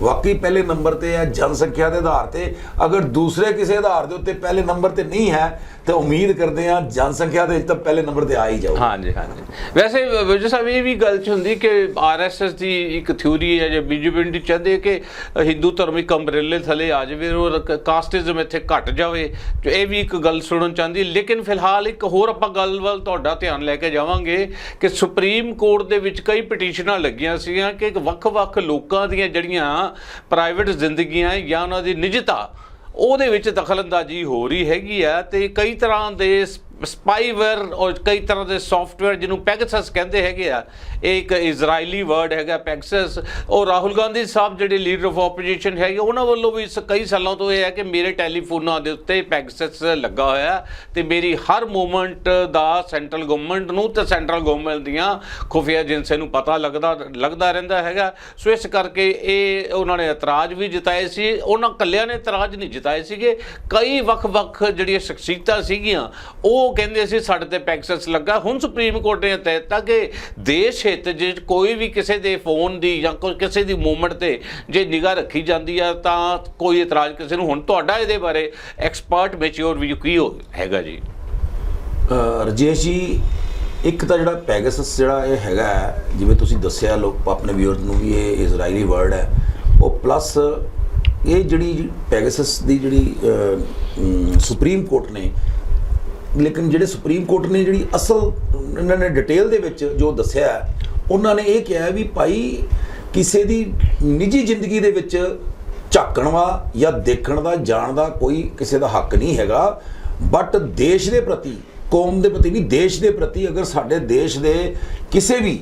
ਵਾਕਈ ਪਹਿਲੇ ਨੰਬਰ ਤੇ ਹੈ, ਜਨਸੰਖਿਆ ਦੇ ਆਧਾਰ ਤੇ। ਅਗਰ ਦੂਸਰੇ ਕਿਸੇ ਆਧਾਰ ਦੇ ਉੱਤੇ ਪਹਿਲੇ ਨੰਬਰ ਤੇ ਨਹੀਂ ਹੈ, ਤਾਂ ਉਮੀਦ ਕਰਦੇ ਹਾਂ ਜਨਸੰਖਿਆ ਦੇ ਵਿੱਚ ਤਾਂ ਪਹਿਲੇ ਨੰਬਰ ਤੇ ਆ ਹੀ ਜਾਊ ਹਾਂਜੀ ਹਾਂਜੀ। ਵੈਸੇ ਵਿਜੇ ਸਾਹਿਬ, ਇਹ ਵੀ ਗੱਲ ਚ ਹੁੰਦੀ ਕਿ ਆਰਐਸਐਸ ਦੀ ਇੱਕ ਥਿਊਰੀ ਹੈ ਜਾਂ ਬੀਜੇਪੀ ਦੀ ਚਾਹਦੇ ਕਿ ਹਿੰਦੂ ਧਰਮ ਇੱਕ ਅੰਬਰੇਲੇ ਥਲੇ ਆ ਜਾਵੇ ਔਰ ਕਾਸਟਿਜ਼ਮ ਇੱਥੇ ਘਟ ਜਾਵੇ। ਇਹ ਵੀ ਇੱਕ ਗੱਲ ਸੁਣਨ ਚਾਹੁੰਦੀ ਲੇਕਿਨ ਫਿਲਹਾਲ ਇੱਕ ਹੋਰ ਆਪਾਂ ਗੱਲ ਵੱਲ ਤੁਹਾਡਾ ਧਿਆਨ ਲੈ ਕੇ ਜਾਵਾਂਗੇ ਕਿ ਸੁਪਰੀਮ ਕੋਰਟ ਦੇ ਵਿੱਚ ਕਈ ਪਟੀਸ਼ਨਾਂ ਲੱਗੀਆਂ ਸੀਗੀਆਂ ਕਿ ਵੱਖ-ਵੱਖ ਲੋਕਾਂ ਦੀਆਂ ਜਿਹੜੀਆਂ ਪ੍ਰਾਈਵੇਟ ਜ਼ਿੰਦਗੀਆਂ ਜਾਂ ਉਹਨਾਂ ਦੀ ਨਿਜਤਾ, ਉਹਦੇ ਵਿੱਚ ਦਖਲਅੰਦਾਜ਼ੀ ਹੋ ਰਹੀ ਹੈਗੀ ਆ ਤੇ ਕਈ ਤਰ੍ਹਾਂ ਦੇ ਸਪਾਈਵੇਅਰ ਔਰ ਕਈ ਤਰ੍ਹਾਂ ਦੇ ਸੌਫਟਵੇਅਰ ਜਿਹਨੂੰ ਪੈਗਸਸ ਕਹਿੰਦੇ ਹੈਗੇ ਆ, ਇਹ ਇੱਕ ਇਜ਼ਰਾਈਲੀ ਵਰਡ ਹੈਗਾ ਪੈਗਸਸ ਉਹ ਰਾਹੁਲ ਗਾਂਧੀ ਸਾਹਿਬ ਜਿਹੜੇ ਲੀਡਰ ਆਫ ਆਪੋਜੀਸ਼ਨ ਹੈਗੇ, ਉਹਨਾਂ ਵੱਲੋਂ ਵੀ ਸ- ਕਈ ਸਾਲਾਂ ਤੋਂ ਇਹ ਹੈ ਕਿ ਮੇਰੇ ਟੈਲੀਫੋਨਾਂ ਦੇ ਉੱਤੇ ਪੈਗਸਸ ਲੱਗਾ ਹੋਇਆ ਹੈ ਤੇ ਮੇਰੀ ਹਰ ਮੂਵਮੈਂਟ ਦਾ ਸੈਂਟਰਲ ਗਵਰਨਮੈਂਟ ਨੂੰ ਤੇ ਸੈਂਟਰਲ ਗਵਰਨਮੈਂਟ ਦੀਆਂ ਖੁਫੀਆ ਏਜੰਸੀਆਂ ਨੂੰ ਪਤਾ ਲੱਗਦਾ ਲੱਗਦਾ ਰਹਿੰਦਾ ਹੈਗਾ। ਸੋ ਇਸ ਕਰਕੇ ਇਹ ਉਹਨਾਂ ਨੇ ਇਤਰਾਜ਼ ਵੀ ਜਤਾਏ ਸੀ। ਉਹਨਾਂ ਕੱਲਿਆਂ ਨੇ ਇਤਰਾਜ਼ ਨਹੀਂ ਜਤਾਏ ਸੀਗੇ। ਕਈ ਵੱਖ-ਵੱਖ ਜਿਹੜੀਆਂ ਸ਼ਖਸੀਅਤਾਂ ਸੀਗੀਆਂ, ਉਹ ਉਹ ਕਹਿੰਦੇ ਸੀ ਸਾਡੇ ਤੇ ਪੈਕਸਸ ਲੱਗਾ। ਹੁਣ ਸੁਪਰੀਮ ਕੋਰਟ ਨੇ ਤੈਅ ਦਿੱਤਾ ਕਿ ਦੇਸ਼ ਹਿੱਤ ਜੇ ਕੋਈ ਵੀ ਕਿਸੇ ਦੇ ਫੋਨ ਦੀ ਜਾਂ ਕੋਈ ਕਿਸੇ ਦੀ ਮੂਵਮੈਂਟ ਤੇ ਜੇ ਨਿਗਾਹ ਰੱਖੀ ਜਾਂਦੀ ਆ ਤਾਂ ਕੋਈ ਇਤਰਾਜ਼ ਕਿਸੇ ਨੂੰ। ਹੁਣ ਤੁਹਾਡਾ ਇਹਦੇ ਬਾਰੇ ਐਕਸਪਰਟ ਮੈਚੁਰ ਵੀ ਕੀ ਹੋ ਹੈਗਾ ਜੀ? ਅਹ ਰਜੇਸ਼ ਜੀ ਇੱਕ ਤਾਂ ਜਿਹੜਾ ਪੈਗਾਸਸ ਜਿਹੜਾ ਇਹ ਹੈਗਾ ਹੈ, ਜਿਵੇਂ ਤੁਸੀਂ ਦੱਸਿਆ ਲੋਕ ਆਪਣੇ ਵਿਊਅਰਸ ਨੂੰ ਵੀ ਇਹ ਇਜ਼ਰਾਈਲੀ ਵਰਡ ਹੈ। ਉਹ ਪਲੱਸ ਇਹ ਜਿਹੜੀ ਪੈਗਾਸਸ ਦੀ ਜਿਹੜੀ ਸੁਪਰੀਮ ਕੋਰਟ ਨੇ ਲੇਕਿਨ ਜਿਹੜੇ ਸੁਪਰੀਮ ਕੋਰਟ ਨੇ ਜਿਹੜੀ ਅਸਲ, ਇਹਨਾਂ ਨੇ ਡਿਟੇਲ ਦੇ ਵਿੱਚ ਜੋ ਦੱਸਿਆ ਉਹਨਾਂ ਨੇ ਇਹ ਕਿਹਾ ਵੀ ਭਾਈ ਕਿਸੇ ਦੀ ਨਿੱਜੀ ਜ਼ਿੰਦਗੀ ਦੇ ਵਿੱਚ ਝਾਕਣ ਦਾ ਜਾਂ ਦੇਖਣ ਦਾ, ਜਾਣ ਦਾ ਕੋਈ ਕਿਸੇ ਦਾ ਹੱਕ ਨਹੀਂ ਹੈਗਾ। ਬਟ ਦੇਸ਼ ਦੇ ਪ੍ਰਤੀ, ਕੌਮ ਦੇ ਪ੍ਰਤੀ ਨਹੀਂ ਦੇਸ਼ ਦੇ ਪ੍ਰਤੀ ਅਗਰ ਸਾਡੇ ਦੇਸ਼ ਦੇ ਕਿਸੇ ਵੀ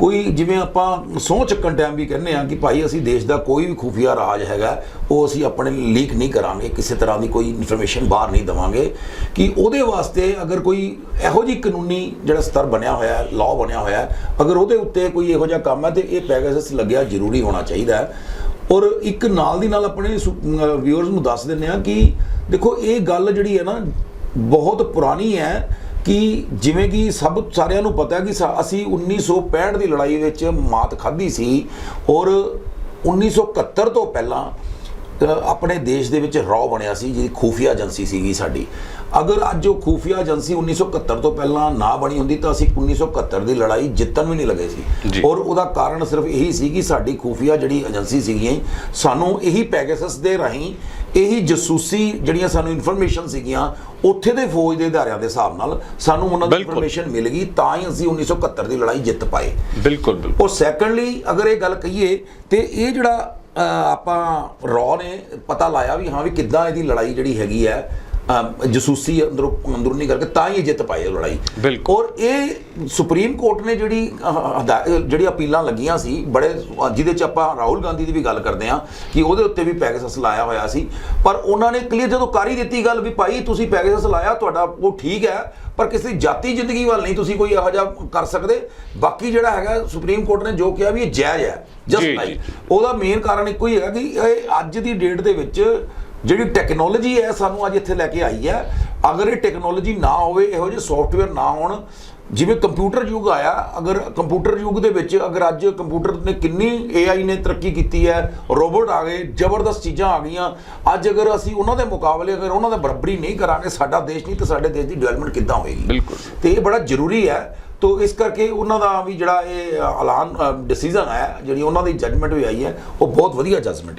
ਕੋਈ ਜਿਵੇਂ ਆਪਾਂ ਸਹੁੰ ਚੱਕਣ ਟਾਈਮ ਵੀ ਕਹਿੰਦੇ ਆ ਕਿ ਭਾਈ ਅਸੀਂ ਦੇਸ਼ ਦਾ ਕੋਈ ਵੀ ਖੁਫੀਆ ਰਾਜ ਹੈਗਾ, ਉਹ ਅਸੀਂ ਆਪਣੇ ਲੀਕ ਨਹੀਂ ਕਰਾਂਗੇ, ਕਿਸੇ ਤਰ੍ਹਾਂ ਦੀ ਕੋਈ ਇਨਫੋਰਮੇਸ਼ਨ ਬਾਹਰ ਨਹੀਂ ਦਵਾਂਗੇ, ਕਿ ਉਹਦੇ ਵਾਸਤੇ ਅਗਰ ਕੋਈ ਇਹੋ ਜਿਹੀ ਕਾਨੂੰਨੀ ਜਿਹੜਾ ਸਤਰ ਬਣਿਆ ਹੋਇਆ ਹੈ ਲਾਅ ਬਣਿਆ ਹੋਇਆ ਹੈ, ਅਗਰ ਉਹਦੇ ਉੱਤੇ ਕੋਈ ਇਹੋ ਜਿਹਾ ਕੰਮ ਹੈ ਤੇ ਇਹ ਪੈਗਾਸਸ ਲੱਗਿਆ ਜ਼ਰੂਰੀ ਹੋਣਾ ਚਾਹੀਦਾ ਹੈ। ਔਰ ਇੱਕ ਨਾਲ ਦੀ ਨਾਲ ਆਪਣੇ ਵਿਊਅਰਸ ਨੂੰ ਦੱਸ ਦਿੰਦੇ ਆ ਕਿ ਦੇਖੋ, ਇਹ ਗੱਲ ਜਿਹੜੀ ਹੈ ਨਾ ਬਹੁਤ ਪੁਰਾਣੀ ਹੈ ਕਿ ਜਿਵੇਂ ਕਿ ਸਭ ਸਾਰਿਆਂ ਨੂੰ ਪਤਾ ਕਿ ਸਾ- ਅਸੀਂ 1965 ਦੀ ਲੜਾਈ ਵਿੱਚ ਮਾਤ ਖਾਧੀ ਸੀ ਔਰ 1971 ਤੋਂ ਪਹਿਲਾਂ ਆਪਣੇ ਦੇਸ਼ ਦੇ ਵਿੱਚ ਰੌ ਬਣਿਆ ਸੀ ਜਿਹੜੀ ਖੂਫੀਆ ਏਜੰਸੀ ਸੀਗੀ ਸਾਡੀ ਅਗਰ ਅੱਜ ਉਹ ਖੂਫੀਆ ਏਜੰਸੀ 1971 ਤੋਂ ਪਹਿਲਾਂ ਨਾ ਬਣੀ ਹੁੰਦੀ ਤਾਂ ਅਸੀਂ 1971 ਦੀ ਲੜਾਈ ਜਿੱਤਣ ਵੀ ਨਹੀਂ ਲੱਗੇ। ਸੀ ਔਰ ਉਹਦਾ ਕਾਰਨ ਸਿਰਫ ਇਹੀ ਸੀ ਕਿ ਸਾਡੀ ਖੂਫੀਆ ਜਿਹੜੀ ਏਜੰਸੀ ਸੀਗੀਆਂ ਸਾਨੂੰ ਇਹੀ ਪੈਗਾਸਸ ਦੇ ਰਾਹੀਂ ਇਹੀ ਜਸੂਸੀ ਜਿਹੜੀਆਂ ਸਾਨੂੰ ਇਨਫੋਰਮੇਸ਼ਨ ਸੀਗੀਆਂ ਉੱਥੇ ਦੇ ਫੌਜ ਦੇ ਅਦਾਰਿਆਂ ਦੇ ਹਿਸਾਬ ਨਾਲ ਸਾਨੂੰ ਉਹਨਾਂ ਦੀ। ਇਨਫੋਰਮੇਸ਼ਨ ਮਿਲ ਗਈ ਤਾਂ ਹੀ ਅਸੀਂ 1971 ਦੀ ਲੜਾਈ ਜਿੱਤ ਪਾਏ ਬਿਲਕੁਲ ਬਿਲਕੁਲ ਔਰ ਸੈਕੰਡਲੀ ਅਗਰ ਇਹ ਗੱਲ ਕਹੀਏ ਤੇ ਇਹ ਜਿਹੜਾ ਆਪਾਂ ਰੌ ਨੇ ਪਤਾ ਲਾਇਆ ਵੀ ਹਾਂ ਵੀ ਕਿੱਦਾਂ ਇਹਦੀ ਲੜਾਈ ਜਿਹੜੀ ਹੈਗੀ ਹੈ ਜਸੂਸੀ ਅੰਦਰੋਂ ਅੰਦਰੂਨੀ ਕਰਕੇ ਤਾਂ ਹੀ ਇਹ ਜਿੱਤ ਪਾਏ ਉਹ ਲੜਾਈ ਬਿਲਕੁਲ। ਔਰ ਇਹ ਸੁਪਰੀਮ ਕੋਰਟ ਨੇ ਜਿਹੜੀ ਜਿਹੜੀ ਅਪੀਲਾਂ ਲੱਗੀਆਂ ਸੀ ਬੜੇ ਜਿਹਦੇ ਚ ਆਪਾਂ ਰਾਹੁਲ ਗਾਂਧੀ ਦੀ ਵੀ ਗੱਲ ਕਰਦੇ ਹਾਂ ਕਿ ਉਹਦੇ ਉੱਤੇ ਵੀ ਪੈਗਾਸਸ ਲਾਇਆ ਹੋਇਆ ਸੀ ਪਰ ਉਹਨਾਂ ਨੇ ਕਲੀਅਰ ਜਦੋਂ ਕਰ ਹੀ ਦਿੱਤੀ ਗੱਲ ਵੀ ਭਾਈ ਤੁਸੀਂ ਪੈਗਾਸਸ ਲਾਇਆ ਤੁਹਾਡਾ ਉਹ ਠੀਕ ਹੈ ਪਰ ਕਿਸੇ ਜਾਤੀ ਜ਼ਿੰਦਗੀ ਵੱਲ ਨਹੀਂ ਤੁਸੀਂ ਕੋਈ ਇਹੋ ਜਿਹਾ ਕਰ ਸਕਦੇ ਬਾਕੀ ਜਿਹੜਾ ਹੈਗਾ ਸੁਪਰੀਮ ਕੋਰਟ ਨੇ ਜੋ ਕਿਹਾ ਵੀ ਇਹ ਜਾਇਜ਼ ਹੈ ਜਸਟ ਲਾਈਕ। ਉਹਦਾ ਮੇਨ ਕਾਰਨ ਇੱਕੋ ਹੀ ਹੈਗਾ ਕਿ ਇਹ ਅੱਜ ਦੀ ਡੇਟ ਦੇ ਵਿੱਚ ਜਿਹੜੀ ਟੈਕਨੋਲੋਜੀ ਹੈ ਸਾਨੂੰ ਅੱਜ ਇੱਥੇ ਲੈ ਕੇ ਆਈ ਹੈ ਅਗਰ ਇਹ ਟੈਕਨੋਲੋਜੀ ਨਾ ਹੋਵੇ ਇਹੋ ਜਿਹੇ ਸੌਫਟਵੇਅਰ ਨਾ ਹੋਣ ਜਿਵੇਂ ਕੰਪਿਊਟਰ ਯੁੱਗ ਆਇਆ ਅਗਰ ਕੰਪਿਊਟਰ ਯੁੱਗ ਦੇ ਵਿੱਚ ਅਗਰ ਅੱਜ ਕੰਪਿਊਟਰ ਨੇ ਕਿੰਨੀ AI ਨੇ ਤਰੱਕੀ ਕੀਤੀ ਹੈ ਰੋਬੋਟ ਆ ਗਏ ਜ਼ਬਰਦਸਤ ਚੀਜ਼ਾਂ ਆ ਗਈਆਂ ਅੱਜ ਅਗਰ ਅਸੀਂ ਉਹਨਾਂ ਦੇ ਮੁਕਾਬਲੇ ਅਗਰ ਉਹਨਾਂ ਦਾ ਬਰਾਬਰੀ ਨਹੀਂ ਕਰਾਂਗੇ ਸਾਡਾ ਦੇਸ਼ ਨਹੀਂ ਤਾਂ ਸਾਡੇ ਦੇਸ਼ ਦੀ ਡਿਵੈਲਪਮੈਂਟ ਕਿੱਦਾਂ ਹੋਏਗੀ ਬਿਲਕੁਲ। ਤੇ ਇਹ ਬੜਾ ਜ਼ਰੂਰੀ ਹੈ ਤੋ ਇਸ ਕਰਕੇ ਉਹਨਾਂ ਦਾ ਵੀ ਜਿਹੜਾ ਇਹ ਐਲਾਨ ਡਿਸੀਜਨ ਹੈ ਜਿਹੜੀ ਉਹਨਾਂ ਦੀ ਜਜਮੈਂਟ ਵੀ ਆਈ ਹੈ ਉਹ ਬਹੁਤ ਵਧੀਆ ਜਜਮੈਂਟ ਹੈ